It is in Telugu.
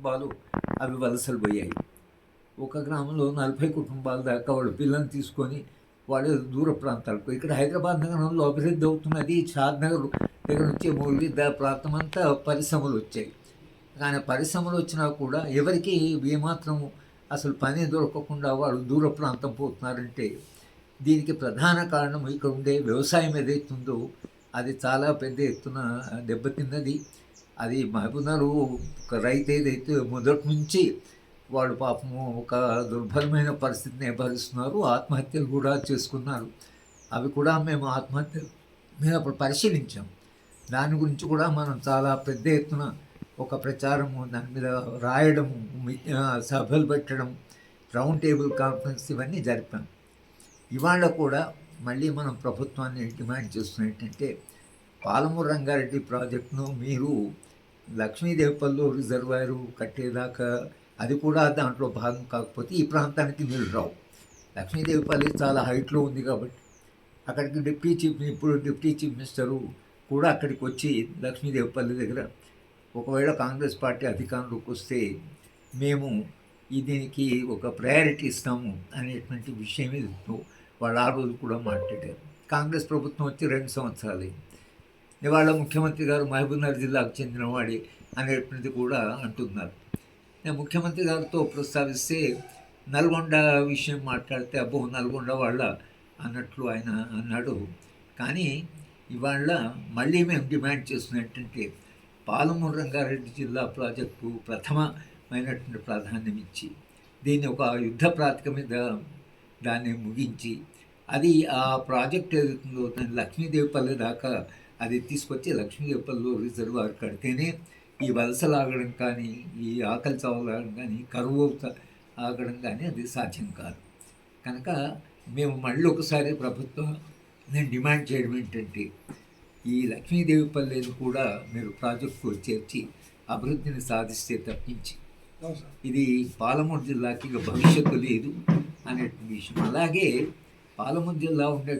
కుటుంబాలు అవి వలసలు పోయాయి. ఒక గ్రామంలో నలభై కుటుంబాల దాకా వాళ్ళు పిల్లల్ని తీసుకొని వాళ్ళు దూర ప్రాంతాలకు ఇక్కడ హైదరాబాద్ నగరంలో అభివృద్ధి అవుతున్నది షాద్నగర్ దగ్గర నుంచి మురళీధర ప్రాంతం అంతా పరిశ్రమలు వచ్చాయి. కానీ పరిశ్రమలు వచ్చినా కూడా ఎవరికి ఏమాత్రం అసలు పని దొరకకుండా వాళ్ళు దూర ప్రాంతం పోతున్నారంటే దీనికి ప్రధాన కారణం ఇక్కడ ఉండే వ్యవసాయం ఏదైతుందో అది చాలా పెద్ద ఎత్తున దెబ్బతిన్నది. అది మహబూబ్నగర్ ఒక రైతు ఏదైతే మొదటి నుంచి వాడు పాపము ఒక దుర్భరమైన పరిస్థితిని భరిస్తున్నారు ఆత్మహత్యలు కూడా చేసుకున్నారు. అవి కూడా మేము ఆత్మహత్యలు మేము అప్పుడు పరిశీలించాం. దాని గురించి కూడా మనం చాలా పెద్ద ఎత్తున ఒక ప్రచారము దాని మీద రాయడము సభలు పెట్టడం రౌండ్ టేబుల్ కాన్ఫరెన్స్ ఇవన్నీ జరిపాం. ఇవాళ కూడా మళ్ళీ మనం ప్రభుత్వాన్ని డిమాండ్ చేస్తున్న ఏంటంటే పాలమూరు రంగారెడ్డి ప్రాజెక్టును మీరు లక్ష్మీదేవపల్లి రిజర్వాయరు కట్టేదాకా అది కూడా దాంట్లో భాగం కాకపోతే ఈ ప్రాంతానికి నీళ్ళు రావు. లక్ష్మీదేవి పల్లి చాలా హైట్లో ఉంది కాబట్టి అక్కడికి డిప్యూటీ చీఫ్ ఇప్పుడు డిప్యూటీ చీఫ్ మినిస్టరు కూడా అక్కడికి వచ్చి లక్ష్మీదేవిపల్లి దగ్గర ఒకవేళ కాంగ్రెస్ పార్టీ అధికారంలోకి వస్తే మేము దీనికి ఒక ప్రయారిటీ ఇస్తాము అనేటువంటి విషయం వాళ్ళు ఆ రోజు కూడా మాట్లాడారు. కాంగ్రెస్ ప్రభుత్వం వచ్చి రెండు సంవత్సరాలు అయింది ఇవాళ ముఖ్యమంత్రి గారు మహబూబ్నగర్ జిల్లాకు చెందినవాడి అనేటువంటిది కూడా అంటున్నారు. నేను ముఖ్యమంత్రి గారితో ప్రస్తావిస్తే నల్గొండ విషయం మాట్లాడితే అబ్బో నల్గొండ వాళ్ళ అన్నట్లు ఆయన అన్నాడు. కానీ ఇవాళ మళ్ళీ మేము డిమాండ్ చేస్తున్న ఏంటంటే పాలమూరు రంగారెడ్డి జిల్లా ప్రాజెక్టు ప్రథమమైనటువంటి ప్రాధాన్యం ఇచ్చి దీన్ని ఒక యుద్ధ ప్రాతిక మీద దాన్ని ముగించి అది ఆ ప్రాజెక్ట్ ఏదైతుందో దాన్ని లక్ష్మీదేవిపల్లి దాకా అది తీసుకొచ్చి లక్ష్మీదేవిపల్లిలో రిజర్వాయర్ కడితేనే ఈ వలసలాగడం కానీ ఈ ఆకలి చావులు ఆగడం కానీ కరువు ఆగడం కానీ అది సాధ్యం కాదు. కనుక మేము మళ్ళీ ఒకసారి ప్రభుత్వం నేను డిమాండ్ చేయడం ఏంటంటే ఈ లక్ష్మీదేవి పల్లెలు కూడా మీరు ప్రాజెక్టు చేర్చి అభివృద్ధిని సాధిస్తే తప్పించి ఇది పాలమూరు జిల్లాకి ఇక భవిష్యత్తు లేదు అనే విషయం. అలాగే పాలమూరు జిల్లా ఉండే